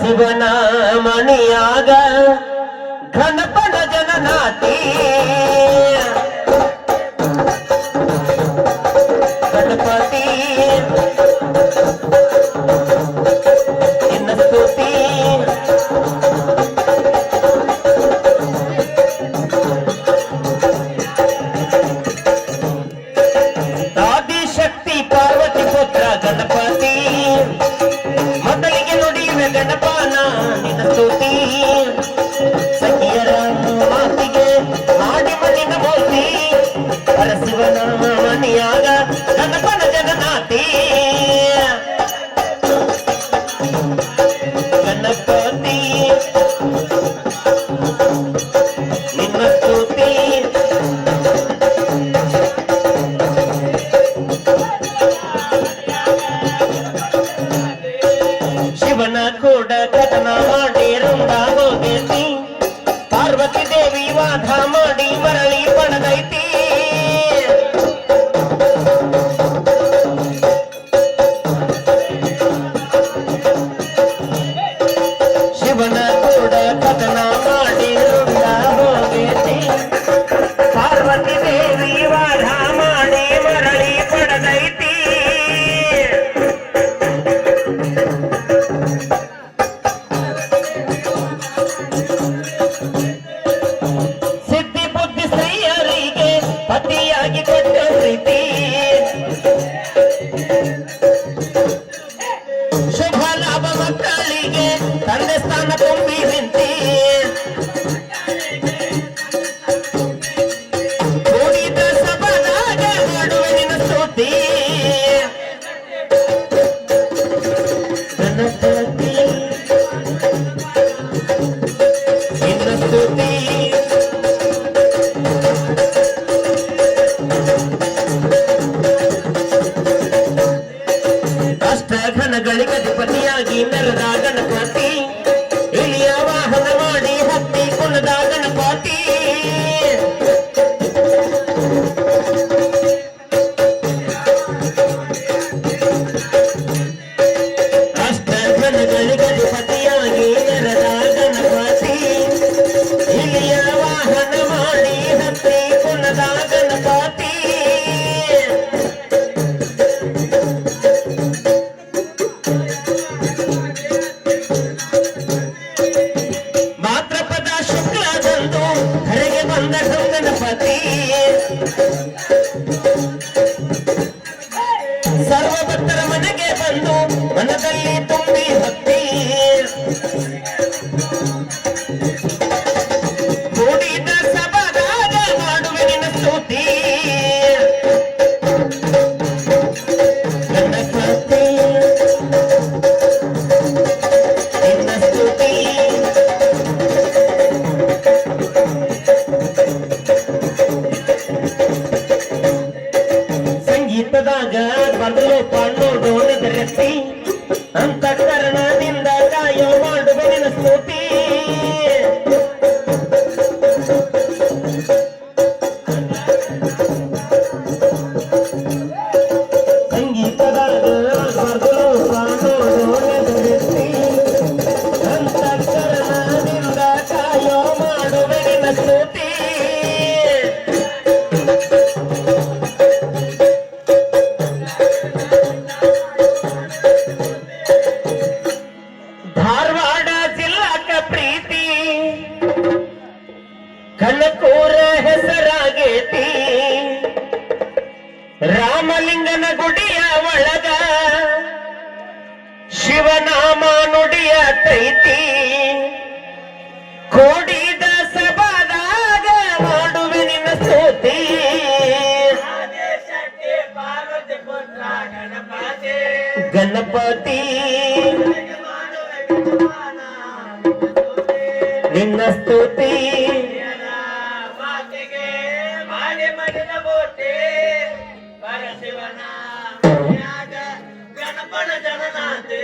சிவனாமணியாக கணபன ஜனநாட்டி கூட கதனமாடி இருந்தாகோ தேசி பார்வதி தேவி வாதா மாடி மரளி பணதைத்தீ ¿Dónde están con mi gente? ಕಲಿಗದ ಪತಿಯಾಗಿ Ganapati மந்த சங்கன பத்தி way. ಕಳಕೋರ ಹೆಸರಾಗೇತಿ. ರಾಮಲಿಂಗನ ಗುಡಿಯ ಒಳಗ ಶಿವನಾಮ ನುಡಿಯ ತೈತಿ. ಕೋಡಿದ ಸಭಾದಾಗ ಮಾಡುವೆ ನಿನ್ನ ಸೋತಿ ಗಣಪತಿ, ನಿನ್ನ ಸ್ತುತಿ. ಗಣಪನ ಜನನಾಥೇ